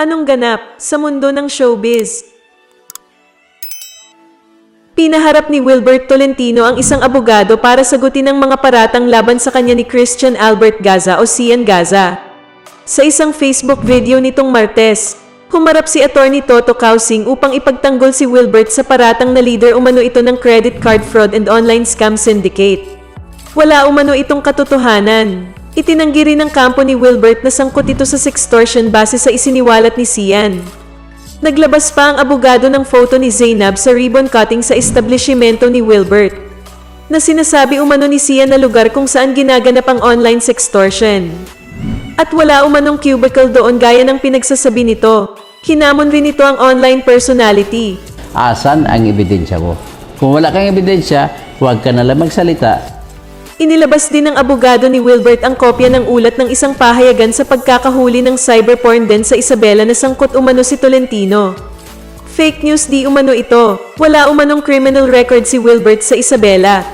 Anong ganap sa mundo ng showbiz? Pinaharap ni Wilbert Tolentino ang isang abogado para sagutin ang mga paratang laban sa kanya ni Christian Albert Gaza o Cian Gaza. Sa isang Facebook video nitong Martes, humarap si Attorney Toto Kausing upang ipagtanggol si Wilbert sa paratang na leader umano ito ng credit card fraud and online scam syndicate. Wala umano itong katotohanan. Itinanggi rin ng kampo ni Wilbert na sangkot ito sa sextortion base sa isiniwalat ni Cian. Naglabas pa ang abogado ng photo ni Zainab sa ribbon cutting sa establishmento ni Wilbert na sinasabi umano ni Cian na lugar kung saan ginaganap ang online sextortion. At wala umanong cubicle doon gaya ng pinagsasabi nito. Hinamon rin ito ang online personality. asan ang ebidensya mo. Kung wala kang ebidensya, huwag ka na lang magsalita. Inilabas din ng abogado ni Wilbert ang kopya ng ulat ng isang pahayagan sa pagkakahuli ng cyberporn din sa Isabela na sangkot umano si Tolentino. Fake news di umano ito. Wala umanong criminal record si Wilbert sa Isabela.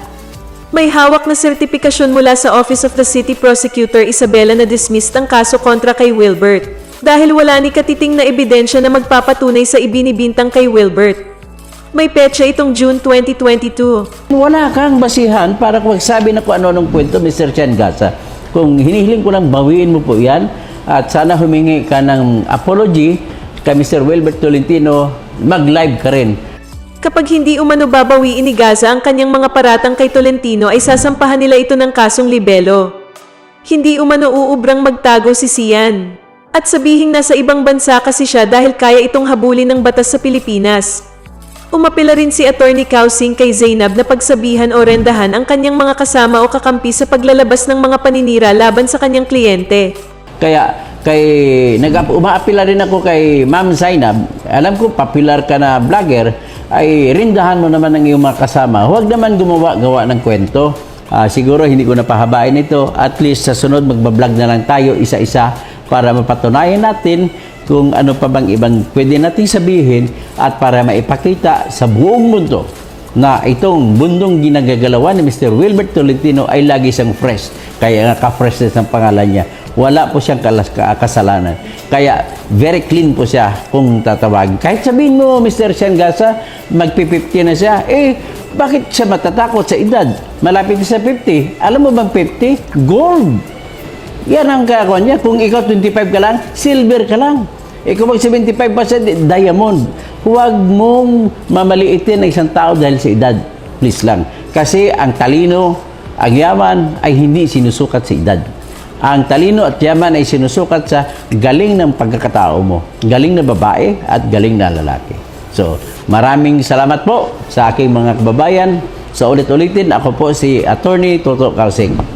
May hawak na sertipikasyon mula sa Office of the City Prosecutor Isabela na dismissed ang kaso kontra kay Wilbert dahil wala ni katiting na ebidensya na magpapatunay sa ibinibintang kay Wilbert. May petsa itong June 2022. Wala kang basihan para magsabi na kung ano-anong kwento, Mr. Chan Gaza. Kung hinihiling ko lang, bawiin mo po yan. At sana humingi ka ng apology kay Mr. Wilbert Tolentino, mag-live ka rin. Kapag hindi umano babawiin ni Gaza ang kanyang mga paratang kay Tolentino ay sasampahan nila ito ng kasong libelo. Hindi umano uubrang magtago si Sian. At sabihing nasa ibang bansa kasi siya dahil kaya itong habulin ng batas sa Pilipinas. Umapila rin si Attorney Kausing kay Zainab na pagsabihan o rendahan ang kanyang mga kasama o kakampi sa paglalabas ng mga paninira laban sa kanyang kliyente. Kaya kay nag umaapila rin ako kay Ma'am Zainab. Alam ko popular ka na vlogger ay rindahan mo naman ang iyong mga kasama. Huwag naman gumawa-gawa ng kwento. Ah, siguro hindi ko napahabain ito. At least sa sunod magbablog na lang tayo isa-isa para mapatunayan natin kung ano pa bang ibang pwede nating sabihin at para maipakita sa buong mundo na itong bundong ginagagalawan ni Mr. Wilbert Tolentino ay lagi siyang fresh. Kaya nga ka-freshness ng pangalan niya. Wala po siyang kalas ka- kasalanan. Kaya very clean po siya kung tatawagin. Kahit sabihin mo, Mr. Sean Gasa, magpi-50 na siya, eh, bakit siya matatakot sa edad? Malapit sa 50. Alam mo bang 50? Gold! Yan ang kakakuha niya. Kung ikaw 25 ka lang, silver ka lang. Ikaw mag 75% diamond. Huwag mong mamaliitin ang isang tao dahil sa edad. Please lang. Kasi ang talino, ang yaman ay hindi sinusukat sa edad. Ang talino at yaman ay sinusukat sa galing ng pagkakatao mo. Galing na babae at galing na lalaki. So, maraming salamat po sa aking mga kababayan. Sa ulit-ulitin, ako po si Attorney Toto Calsing.